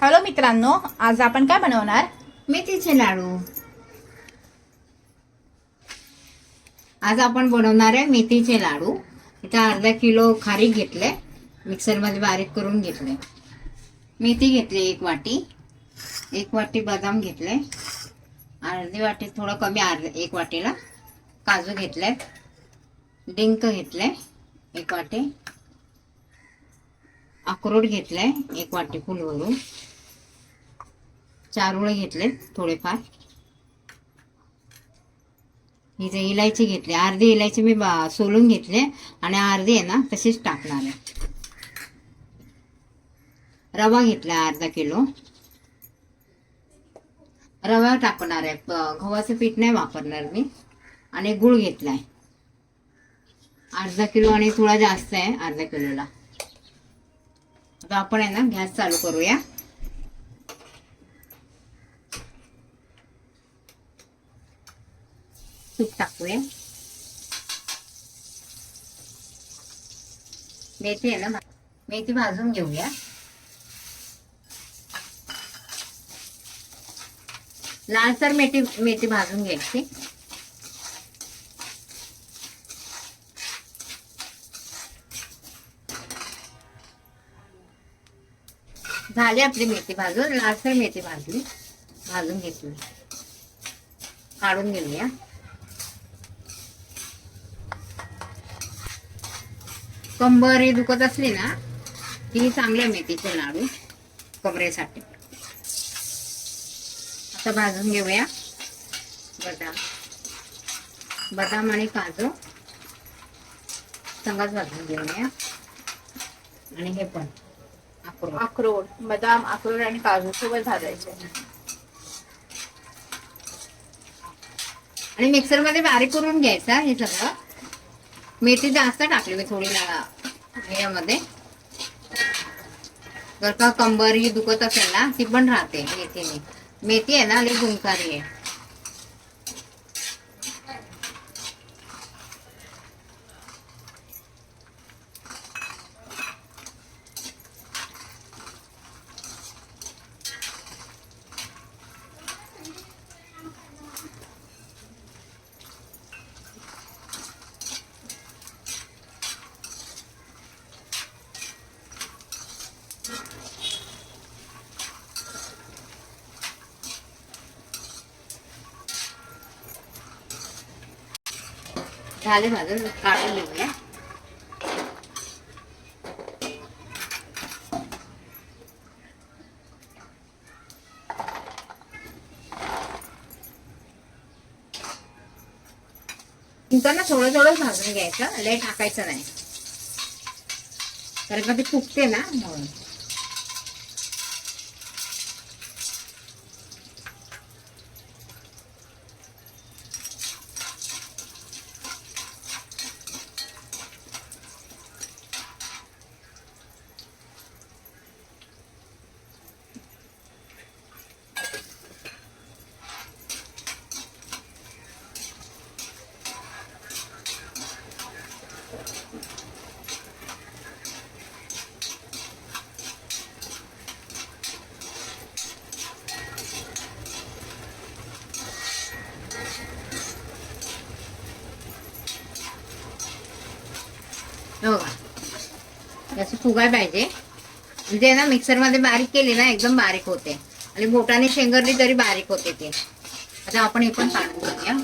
Hello मित्रांनो आज आपण काय बनवणार? मेथीचे लाडू. आज आपण बनवणार आहे मेथीचे लाडू. इथं अर्धा किलो खारीक घेतले. मिक्सरमध्ये बारीक करून घेतले. मेथी घेतली एक वाटी. एक वाटी बदाम घेतले. अर्धी वाटी थोडं कमी अर्ध एक वाटीला. काजू घेतले डिंक घेतले. एक वाटी. अक्रोड घेतले एक वाटी फुलवरून चारुळे घेतले थोडेफार. ही जे इलायची घेतली अर्धी इलायची मी बा- सोलून घेतले आणि अर्धी आहे ना तशीच टाकणार आहे. रवा घेतला अर्धा किलो. रवा टाकणार आहे गव्हाचं पीठ नाही वापरणार मी. आणि गुळ घेतलाय. अर्धा किलो आणि थोडा जास्त आहे अर्धा किलोला. आता आपण आहे ना गॅस चालू करूया. तूप टाकूया. मेथी आहे ना मेथी भाजून घेऊया. लालसर मेथी मेथी भाजून घ्यायची. झाली आपली मेथी भाजून. लालसर मेथी भाजली. भाजून घेतली. काढून घेऊया. कंबर हे दुखत असली ना ही चांगल्या मेथीचे लाडू कमरेसाठी. आता भाजून घेऊया. बदाम. बदाम आणि काजू. संगच भाजून घेऊया. आणि हे पण. अक्रोड अक्रोड बदाम अक्रोड आणि काजू सोबत भाजायचे. आणि मिक्सरमध्ये बारीक करून घ्यायचा हे सगळं. मेथी जास्त टाकली मी थोडी ला- यामध्ये. जर का कंबर ही दुखत असेल ना ती पण राहते मेथीने. मेथी आहे ना लई गुणकारी आहे. झाले माझं काढून घेऊया. नंतर ना थोडं थोडं भाजून घ्यायचं लय टाकायचं नाही. कारण का ते फुकते ना म्हणून हो का असं फुगाय पाहिजे. म्हणजे ना मिक्सरमध्ये बारीक केली ना एकदम बारीक होते. आणि बोटाने शेंगरली तरी बारीक होते ते. आता आपण हे पण काढून घेऊया.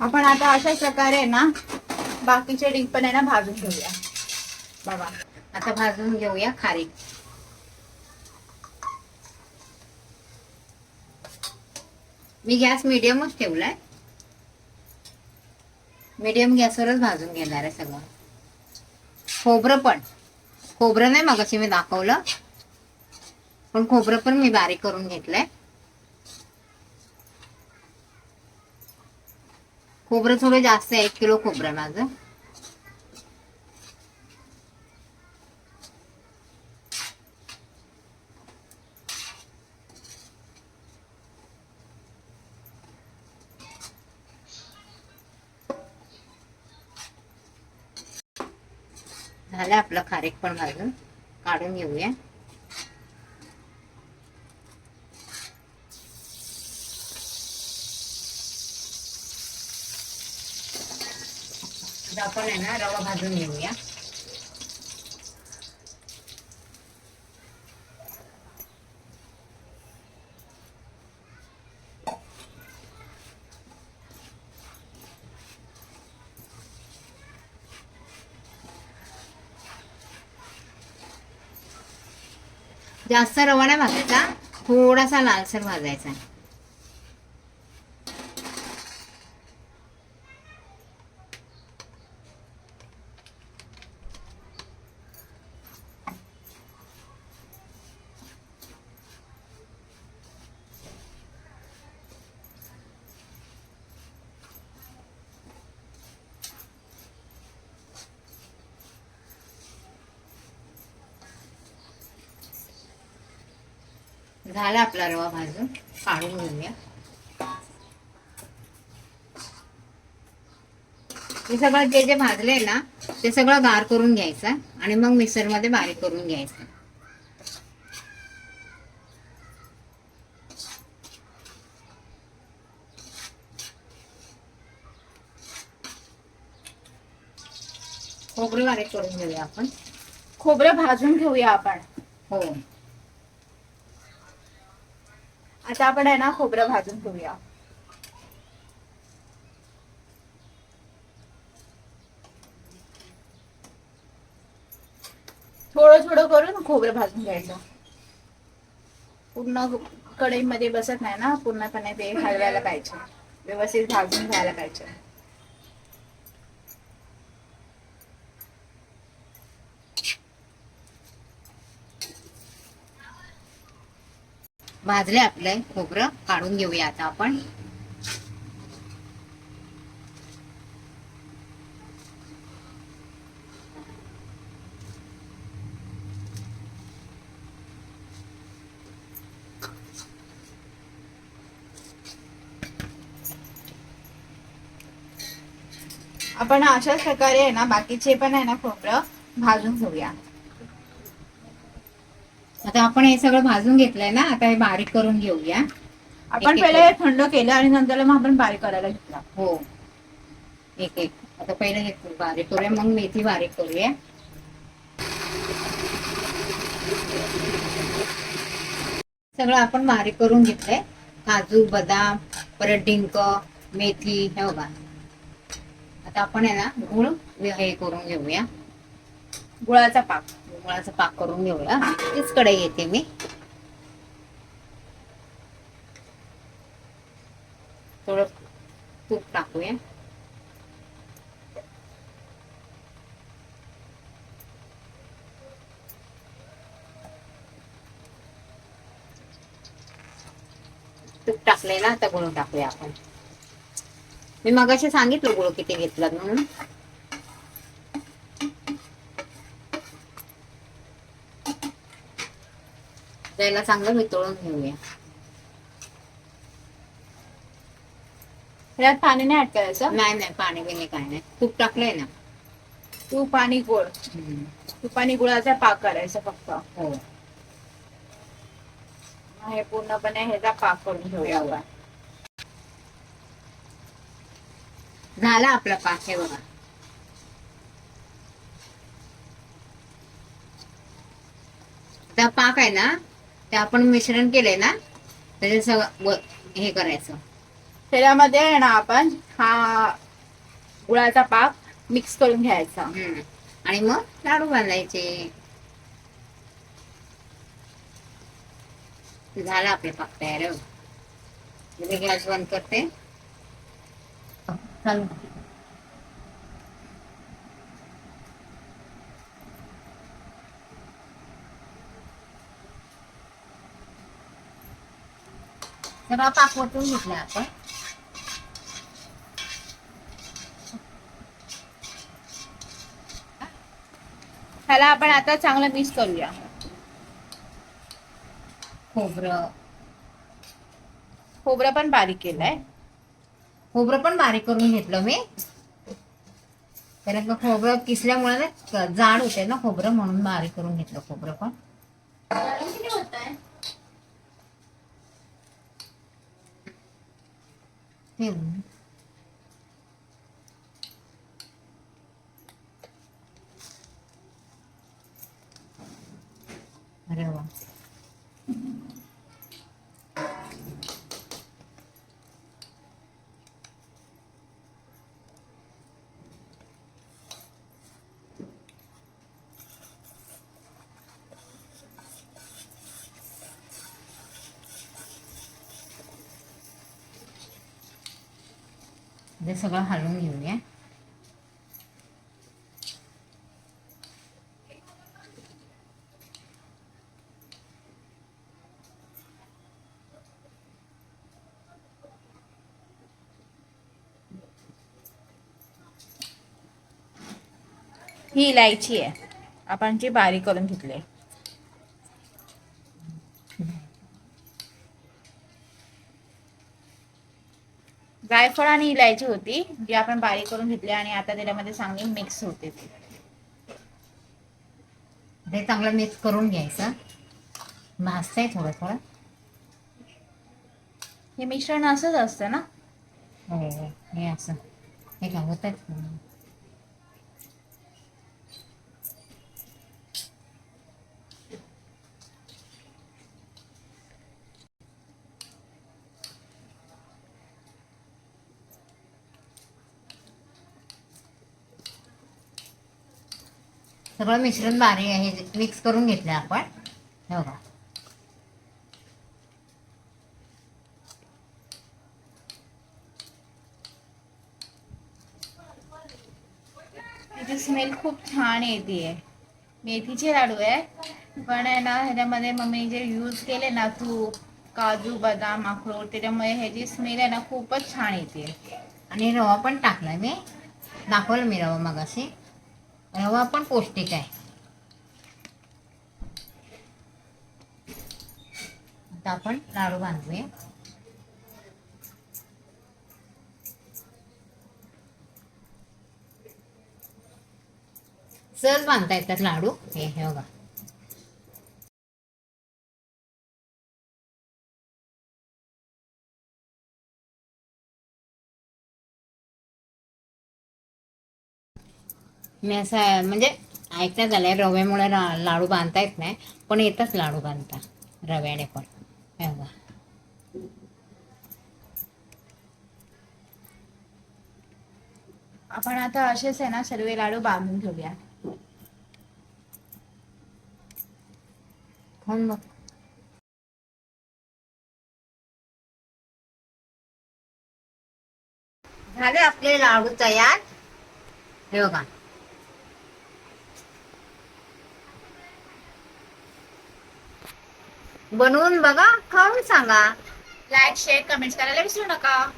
आपण आता अशा प्रकारे ना बाकीचे डिंग पण आहे ना भाजून घेऊया. बाबा आता भाजून घेऊया खारीक. मी गॅस मिडियमच ठेवलाय. मीडियम गॅसवरच भाजून घेणार आहे सगळं. खोबरं पण. खोबरं नाही मगाशी मी दाखवलं. पण खोबरं पण मी बारीक करून घेतलंय. खोबरं थोडं जास्त आहे एक किलो खोबरं आहे माझं. झालं आपलं खारेक पण घालून. काढून घेऊया. आपण आहे ना रवा भाजून घेऊया. जास्त रवा नाही भाजायचा थोडासा लालसर भाजायचा. झाला आपला रवा भाजून काढून घेऊया. हे सगळं जे जे भाजलंय ना ते सगळं गार करून घ्यायचं आणि मग मिक्सरमध्ये बारीक करून घ्यायचं. खोबरं बारीक करून घेऊया आपण. खोबरं भाजून घेऊया आपण. हो. आता आपण आहे ना खोबरं भाजून घेऊया. थोडं थोडं करून खोबरं भाजून घ्यायचं. पूर्ण कढईमध्ये बसत नाही ना पूर्णपणे ते हलवायला पाहिजे. व्यवस्थित भाजून घ्यायला पाहिजे. भाजले आपलं खोबरं काढून घेऊया आता आपण. आपण अशाच प्रकारे आहे ना बाकीचे पण आहे ना खोबरं भाजून घेऊया. आता आपण हे सगळं भाजून घेतलंय ना आता हे बारीक करून घेऊया. आपण पहिले हे थंड केलं आणि नंतर मग आपण बारीक करायला घेतला. हो. एक एक. आता पहिले हे बारीक करूया. मग मेथी बारीक करूया. सगळं आपण बारीक करून घेतलंय. काजू बदाम परत डिंक मेथी हे बघा. आता आपण आहे ना गुळ हे करून घेऊया. गुळाचा पाक. गुळाचा पाक करून घेऊया. तीच कढई येते मी. थोडं तूप टाकूया. तूप टाकले ना आता गुळ टाकूया आपण. मी मगाशी सांगितलं गुळ किती घेतला म्हणून. त्याला चांगलं वितळून घेऊया. ह्यात पाणी नाही ऍड करायचं? नाही नाही पाणी बिणी काय नाही. तूप टाकलंय ना. तूप आणि गुळ. तूप आणि गुळाचा पाक करायचा फक्त. हो. हे पूर्णपणे ह्याचा पाक करून घेऊया झाला आपला पाक हे बघा. आता पाक आहे ना? ते आपण मिश्रण केलंय ना त्याचे सगळं हे करायचं. त्याच्यामध्ये आहे ना आपण हा गुळाचा पाक मिक्स करून घ्यायचा. हम्म. आणि मग लाडू बांधायचे. झाला आपले पाक तयार. हो. मी गॅस बंद करते. चालू सगळा पाक घेतला आपण. ह्याला आपण आता चांगलं मिक्स करूया. खोबरं. खोबरं पण बारीक केलंय. खोबरं पण बारीक करून घेतलं मी. कारण का खोबरं किसल्यामुळे ना जाड होते ना खोबरं म्हणून बारीक करून घेतलं खोबरं पण. 面。ते सगळं हलवून घेऊया ही इलायची आहे आपण जी बारीक करून घेतली आहे. जायफळ आणि इलायची होती जी आपण बारीक करून घेतली आणि आता त्याच्यामध्ये चांगली मिक्स होते ती. ते चांगलं मिक्स करून घ्यायचं. भाजतंय थोडं थोडं हे मिश्रण असंच असतं ना? हो हो हे असं. हे का होत सगळं मिश्रण बारीक आहे मिक्स करून घेतलं आपण. हे बघा. त्याची स्मेल खूप छान येते. मेथीचे लाडू आहे. पण आहे ना ह्याच्यामध्ये मम्मी जे यूज केले ना तूप काजू बदाम अक्रोड त्याच्यामुळे ह्याची स्मेल आहे ना खूपच छान येते. आणि रवा पण टाकलाय मी. दाखवलं मी रवा मगाशी. रवा पण पौष्टिक आहे. आता आपण लाडू बांधूया. सहज बांधता येतात लाडू? हे हे बघा. मी असं म्हणजे ऐकण्यात झालंय रव्यामुळे ला- लाडू बांधता येत नाही पण येतच लाडू बांधता रव्याने पण हे बघा. आपण आता असेच आहे ना सर्व लाडू बांधून ठेवूया. खाऊन बघ. झाले आपले लाडू तयार? हे बघा. बनवून बघा खाऊन सांगा. लाईक शेअर कमेंट करायला विसरू नका.